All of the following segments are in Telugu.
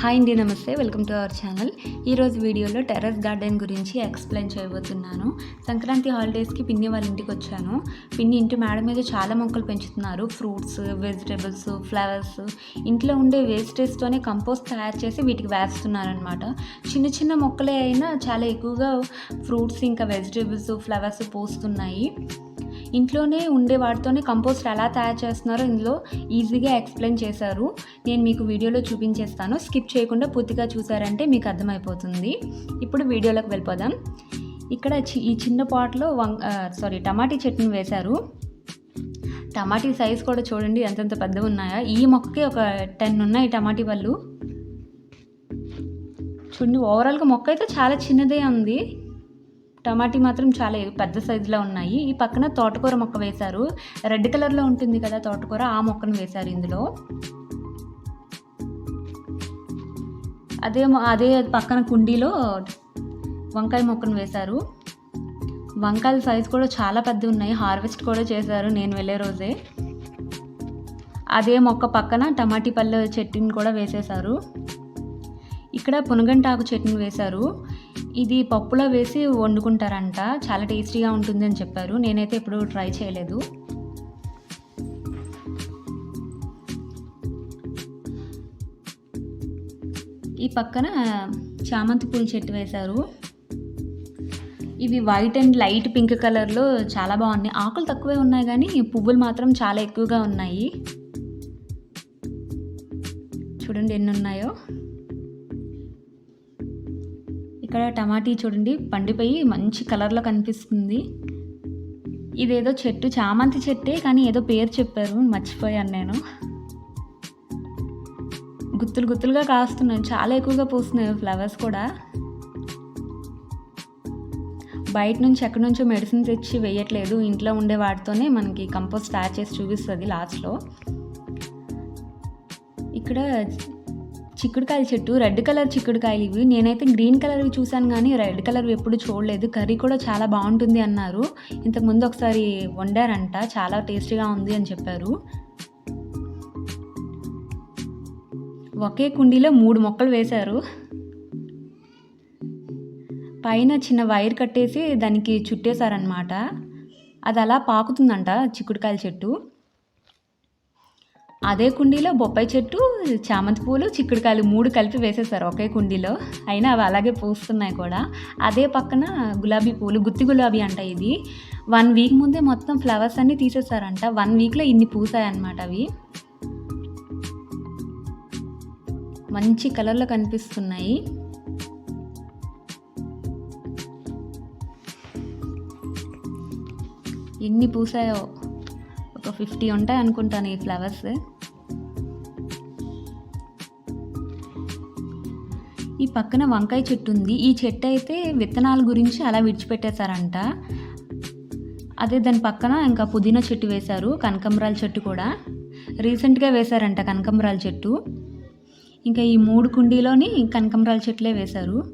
హాయ్ అండి నమస్తే. Welcome to our channel. ఈరోజు వీడియోలో టెర్రస్ గార్డెన్ గురించి ఎక్స్ప్లెయిన్ చేయబోతున్నాను. సంక్రాంతి హాలిడేస్కి పిన్ని వాళ్ళ ఇంటికి వచ్చాను. పిన్ని ఇంటి మేడ మీద చాలా మొక్కలు పెంచుతున్నారు. Fruits vegetables flowers. ఇంట్లో ఉండే వేస్టేజ్తోనే కంపోస్ట్ తయారు చేసి వీటికి వేస్తున్నారనమాట చిన్న చిన్న మొక్కలే అయినా చాలా ఎక్కువగా ఫ్రూట్స్ ఇంకా వెజిటేబుల్స్ ఫ్లవర్స్ పోస్తున్నాయి. ఇంట్లోనే ఉండే వాటితోనే కంపోస్ట్ ఎలా తయారు చేస్తున్నారో ఇందులో ఈజీగా ఎక్స్ప్లెయిన్ చేశారు. నేను మీకు వీడియోలో చూపించేస్తాను. స్కిప్ చేయకుండా పూర్తిగా చూసారంటే మీకు అర్థమైపోతుంది. ఇప్పుడు వీడియోలోకి వెళ్ళిపోదాం. ఇక్కడ చి- ఈ చిన్న పాట్లో వం సారీ టమాటీ చట్నీ వేశారు. టమాటీ సైజ్ కూడా చూడండి ఎంతెంత పెద్దగా ఉన్నాయా. ఈ మొక్కకి ఒక టెన్ ఉన్నాయి టమాటీ పళ్ళు. చూడండి ఓవరాల్గా మొక్క అయితే చాలా చిన్నదే ఉంది. టమాటీ మాత్రం చాలా పెద్ద సైజులో ఉన్నాయి. ఈ పక్కన తోటకూర మొక్క వేశారు. రెడ్ కలర్లో ఉంటుంది కదా తోటకూర ఆ మొక్కను వేశారు ఇందులో. అదే అదే పక్కన కుండీలో వంకాయ మొక్కను వేశారు. వంకాయల సైజు కూడా చాలా పెద్ద ఉన్నాయి. హార్వెస్ట్ కూడా చేశారు నేను వెళ్ళే రోజే. అదే మొక్క పక్కన టమాటీ పళ్ళ చెట్టుని కూడా వేసేశారు. ఇక్కడ పునగంటాకు చెట్టుని వేశారు. ఇది పప్పులో వేసి వండుకుంటారంట. చాలా టేస్టీగా ఉంటుంది అని చెప్పారు. నేనైతే ఎప్పుడు ట్రై చేయలేదు. ఈ పక్కన చామంతి పూల చెట్టు వేశారు. ఇవి వైట్ అండ్ లైట్ పింక్ కలర్లో చాలా బాగున్నాయి. ఆకులు తక్కువే ఉన్నాయి కానీ పువ్వులు మాత్రం చాలా ఎక్కువగా ఉన్నాయి. చూడండి ఎన్ని ఉన్నాయో. ఇక్కడ టమాటీ చూడండి పండిపోయి మంచి కలర్లో కనిపిస్తుంది. ఇదేదో చెట్టు చామంతి చెట్టే కానీ ఏదో పేరు చెప్పారు మర్చిపోయాను నేను. గుత్తులు గుత్తులుగా కాస్తున్నాయి చాలా ఎక్కువగా పూస్తున్నాయి ఫ్లవర్స్ కూడా. బయట నుంచి ఎక్కడి నుంచో మెడిసిన్ తెచ్చి వేయట్లేదు ఇంట్లో ఉండే వాటితోనే మనకి కంపోస్ట్ తయారు చేసి చూపిస్తుంది లాస్ట్లో. ఇక్కడ చిక్కుడుకాయల చెట్టు రెడ్ కలర్ చిక్కుడుకాయలు ఇవి. నేనైతే గ్రీన్ కలర్వి చూశాను కానీ రెడ్ కలర్ ఎప్పుడు చూడలేదు. కర్రీ కూడా చాలా బాగుంటుంది అన్నారు. ఇంతకుముందు ఒకసారి వండారంట. చాలా టేస్టీగా ఉంది అని చెప్పారు. ఒకే కుండీలో మూడు మొక్కలు వేశారు. పైన చిన్న వైర్ కట్టేసి దానికి చుట్టేశారనమాట అది అలా పాకుతుందంట చిక్కుడుకాయల చెట్టు. అదే కుండీలో బొప్పాయి చెట్టు చామంతి పూలు చిక్కుడుకాయలు మూడు కలిపి వేసేసారు ఒకే కుండీలో. అయినా అవి అలాగే పూస్తున్నాయి కూడా. అదే పక్కన గులాబీ పూలు గుత్తి గులాబీ అంట ఇది. వన్ వీక్ ముందే మొత్తం ఫ్లవర్స్ అన్నీ తీసేసారంట వన్ వీక్లో ఇన్ని పూసాయన్నమాట అవి. మంచి కలర్లో కనిపిస్తున్నాయి. ఎన్ని పూసాయో? ఒక ఫిఫ్టీ ఉంటాయి అనుకుంటాను ఈ ఫ్లవర్స్. పక్కన వంకాయ చెట్టు ఉంది. ఈ చెట్టు అయితే విత్తనాల గురించి అలా విడిచిపెట్టేశారంట. అదే దాని పక్కన ఇంకా పుదీనా చెట్టు వేశారు కనకంబరాల చెట్టు కూడా. రీసెంట్గా వేశారంట కనకంబరాల చెట్టు. ఇంకా ఈ మూడు కుండీలోని కనకంబరాల చెట్లే వేశారు.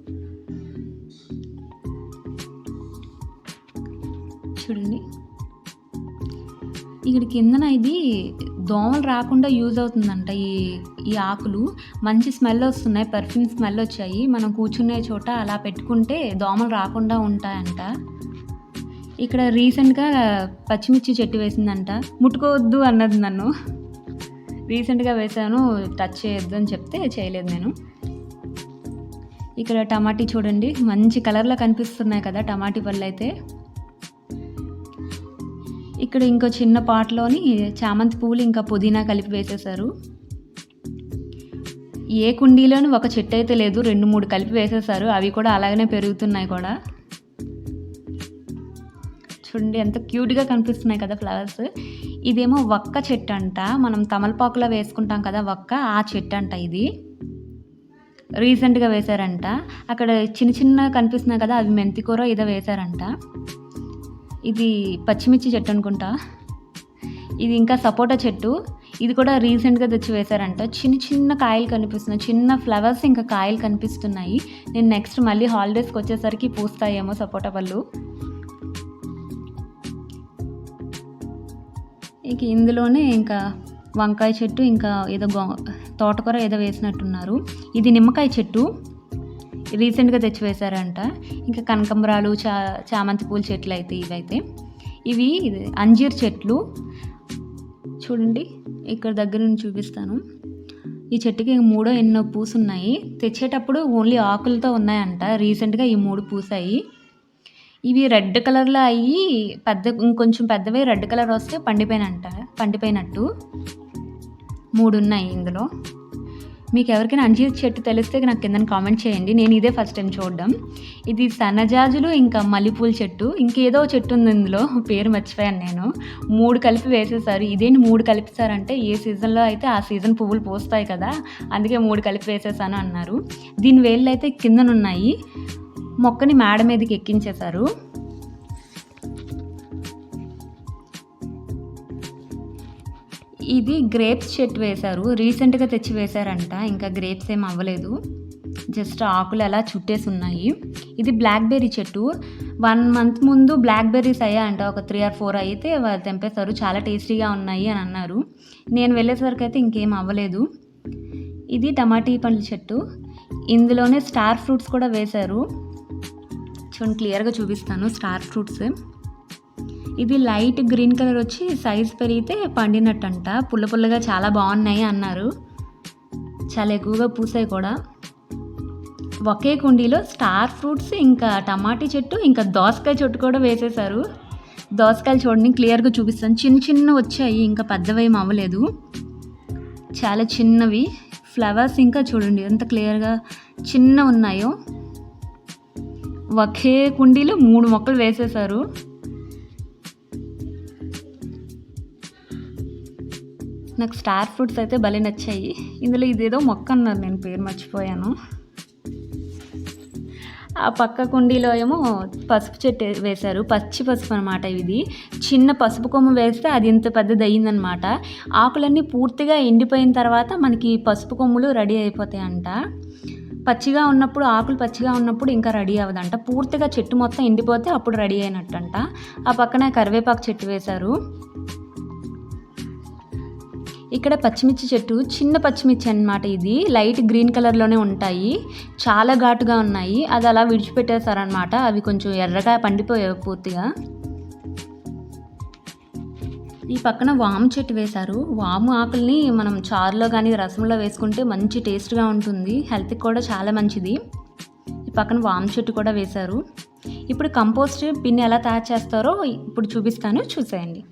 చూడండి. ఇక్కడ కిందన ఇది దోమలు రాకుండా యూజ్ అవుతుందంట ఈ ఈ ఆకులు. మంచి స్మెల్ వస్తున్నాయి పర్ఫ్యూమ్ స్మెల్ వచ్చాయి. మనం కూర్చునే చోట అలా పెట్టుకుంటే దోమలు రాకుండా ఉంటాయంట. ఇక్కడ రీసెంట్గా పచ్చిమిర్చి చెట్టు వేసిందంట. ముట్టుకోవద్దు అన్నది నన్ను. రీసెంట్గా వేసాను టచ్ చేయొద్దు అని చెప్తే చేయలేదు నేను. ఇక్కడ టమాటీ చూడండి మంచి కలర్లో కనిపిస్తున్నాయి కదా టమాటీ పళ్ళు అయితే. ఇక్కడ ఇంకో చిన్న పాట్లోని చామంతి పువ్వులు ఇంకా పుదీనా కలిపి వేసేసారు ఏ కుండీలోనూ ఒక చెట్టు అయితే లేదు రెండు మూడు కలిపి వేసేసారు అవి కూడా అలాగనే పెరుగుతున్నాయి కూడా. చూడండి ఎంత క్యూట్గా కనిపిస్తున్నాయి కదా ఫ్లవర్స్. ఇదేమో వక్క చెట్టు అంట మనం తమలపాకులో వేసుకుంటాం కదా వక్క ఆ చెట్టు అంట ఇది రీసెంట్గా వేశారంట. అక్కడ చిన్న చిన్న కనిపిస్తున్నాయి కదా అవి మెంతికూర ఇదో వేశారంట. ఇది పచ్చిమిర్చి చెట్టు అనుకుంటా. ఇది ఇంకా సపోటా చెట్టు. ఇది కూడా రీసెంట్గా తెచ్చి వేశారంట. చిన్న చిన్న కాయలు కనిపిస్తున్నాయి. చిన్న ఫ్లవర్స్ ఇంకా కాయలు కనిపిస్తున్నాయి. నేను నెక్స్ట్ మళ్ళీ హాలిడేస్కి వచ్చేసరికి పూస్తాయేమో సపోటా పళ్ళు. ఇక ఇందులోనే ఇంకా వంకాయ చెట్టు ఇంకా ఏదో తోటకూర ఏదో వేసినట్టున్నారు. ఇది నిమ్మకాయ చెట్టు. రీసెంట్గా తెచ్చివేశారంట. ఇంకా కనకంబరాలు చా చామంతి పూల చెట్లు అయితే ఇవైతే. ఇవి అంజీర్ చెట్లు. చూడండి ఇక్కడ దగ్గర నుంచి చూపిస్తాను. ఈ చెట్టుకి మూడో ఎన్నో పూసున్నాయి. తెచ్చేటప్పుడు ఓన్లీ ఆకులతో ఉన్నాయంట. రీసెంట్గా ఈ మూడు పూసాయి. ఇవి రెడ్ కలర్లో అయ్యి పెద్ద ఇంకొంచెం పెద్దవి రెడ్ కలర్ వస్తే పండిపోయినంట పండిపోయినట్టు. మూడు ఉన్నాయి ఇందులో. మీకు ఎవరికైనా అంజీర్ చెట్టు తెలిస్తే నాకు కింద కామెంట్ చేయండి. నేను ఇదే ఫస్ట్ టైం చూడడం. ఇది సన్నజాజులు ఇంకా మల్లెపూల చెట్టు. ఇంకేదో చెట్టు ఉంది ఇందులో. పేరు మర్చిపోయాను నేను. మూడు కలిపి వేసేసారు ఇదేంటి మూడు కలిపిస్తారంటే ఏ సీజన్లో అయితే ఆ సీజన్ పువ్వులు పోస్తాయి కదా అందుకే మూడు కలిపి వేసేసాను అన్నారు. దీని వేళ్ళు అయితే కిందనున్నాయి. మొక్కని మేడ మీదకి ఎక్కించేశారు. ఇది గ్రేప్స్ చెట్టు వేశారు. రీసెంట్గా తెచ్చి వేశారంట ఇంకా గ్రేప్స్ ఏం అవ్వలేదు. జస్ట్ ఆకులు అలా చుట్టేసి ఉన్నాయి. ఇది బ్లాక్బెర్రీ చెట్టు. వన్ మంత్ ముందు బ్లాక్బెర్రీస్ అయ్యాయంట. ఒక త్రీ ఆర్ ఫోర్ అయితే వాళ్ళు తెంపేశారు. చాలా టేస్టీగా ఉన్నాయి అని అన్నారు. నేను వెళ్ళేసరికి అయితే ఇంకేం అవ్వలేదు. ఇది టమాటీ పండ్ల చెట్టు. ఇందులోనే స్టార్ ఫ్రూట్స్ కూడా వేశారు. చూడండి క్లియర్గా చూపిస్తాను స్టార్ ఫ్రూట్స్. ఇది లైట్ గ్రీన్ కలర్ వచ్చి సైజ్ పెరిగితే పండినట్టంట. పుల్ల పుల్లగా చాలా బాగున్నాయి అన్నారు. చాలా ఎక్కువగా పూసాయి కూడా. ఒకే కుండీలో స్టార్ ఫ్రూట్స్ ఇంకా టమాటీ చెట్టు ఇంకా దోసకాయ చెట్టు కూడా వేసేసారు దోసకాయలు చూడండి క్లియర్గా చూపిస్తాను. చిన్న చిన్న వచ్చాయి ఇంకా పెద్దవి ఏం అవ్వలేదు. చాలా చిన్నవి. ఫ్లవర్స్ ఇంకా చూడండి ఎంత క్లియర్గా చిన్న ఉన్నాయో. ఒకే కుండీలో మూడు మొక్కలు వేసేసారు నాకు స్టార్ ఫ్రూట్స్ అయితే భలే నచ్చాయి. ఇందులో ఇదేదో మొక్క అన్నారు నేను పేరు మర్చిపోయాను. ఆ పక్క కుండీలో ఏమో పసుపు చెట్టు వేశారు. పచ్చి పసుపు అనమాట ఇది చిన్న పసుపు కొమ్మ వేస్తే అది ఇంత పెద్దది అయ్యిందనమాట ఆకులన్నీ పూర్తిగా ఎండిపోయిన తర్వాత మనకి పసుపు కొమ్ములు రెడీ అయిపోతాయంట. పచ్చిగా ఉన్నప్పుడు ఆకులు పచ్చిగా ఉన్నప్పుడు ఇంకా రెడీ అవ్వదంట. పూర్తిగా చెట్టు మొత్తం ఎండిపోతే అప్పుడు రెడీ అయినట్టంట. ఆ పక్కన కరివేపాకు చెట్టు వేశారు. ఇక్కడ పచ్చిమిర్చి చెట్టు చిన్న పచ్చిమిర్చి అన్నమాట ఇది. లైట్ గ్రీన్ కలర్లోనే ఉంటాయి. చాలా ఘాటుగా ఉన్నాయి. అది అలా విడిచిపెట్టేశారనమాట అవి కొంచెం ఎర్రగా పండిపోయాయి పూర్తిగా. ఈ పక్కన వాము చెట్టు వేశారు. వాము ఆకుల్ని మనం చారులో కానీ రసంలో వేసుకుంటే మంచి టేస్ట్గా ఉంటుంది. హెల్త్కి కూడా చాలా మంచిది. ఈ పక్కన వాము చెట్టు కూడా వేశారు. ఇప్పుడు కంపోస్ట్ పిన్ని ఎలా తయారు చేస్తారో ఇప్పుడు చూపిస్తాను. చూసేయండి.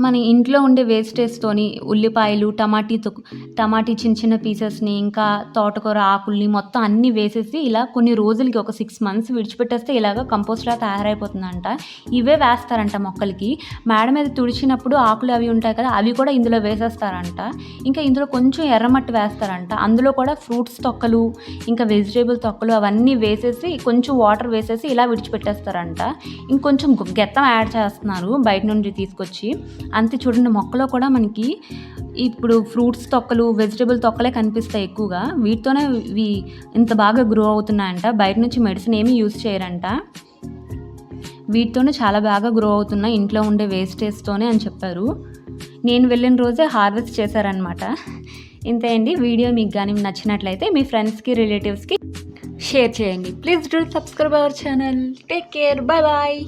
మన ఇంట్లో ఉండే వేస్టేజ్తోని ఉల్లిపాయలు టమాటీ తొక్కు టమాటీ చిన్న చిన్న పీసెస్ని ఇంకా తోటకూర ఆకుల్ని మొత్తం అన్నీ వేసేసి ఇలా కొన్ని రోజులకి ఒక సిక్స్ మంత్స్ విడిచిపెట్టేస్తే ఇలాగ కంపోస్ట్లా తయారైపోతుందంట. ఇవే వేస్తారంట మొక్కలకి. మేడ మీద తుడిచినప్పుడు ఆకులు అవి ఉంటాయి కదా అవి కూడా ఇందులో వేసేస్తారంట. ఇంకా ఇందులో కొంచెం ఎర్రమట్టి వేస్తారంట. అందులో కూడా ఫ్రూట్స్ తొక్కలు ఇంకా వెజిటేబుల్ తొక్కలు అవన్నీ వేసేసి కొంచెం వాటర్ వేసేసి ఇలా విడిచిపెట్టేస్తారంట. ఇంకొంచెం గెత్తం యాడ్ చేస్తున్నారు బయట నుండి తీసుకొచ్చి. అంతే చూడండి మొక్కలో కూడా మనకి ఇప్పుడు ఫ్రూట్స్ తొక్కలు వెజిటేబుల్ తొక్కలే కనిపిస్తాయి ఎక్కువగా. వీటితోనే ఇవి ఇంత బాగా గ్రో అవుతున్నాయంట. బయట నుంచి మెడిసిన్ ఏమీ యూజ్ చేయరంట. వీటితోనే చాలా బాగా గ్రో అవుతున్నాయి. ఇంట్లో ఉండే వేస్టేజ్తోనే అని చెప్పారు. నేను వెళ్ళిన రోజే హార్వెస్ట్ చేశారనమాట ఇంతే అండి. వీడియో మీకు కానీ నచ్చినట్లయితే మీ ఫ్రెండ్స్కి రిలేటివ్స్కి షేర్ చేయండి. Please do subscribe our channel. Take care. Bye bye.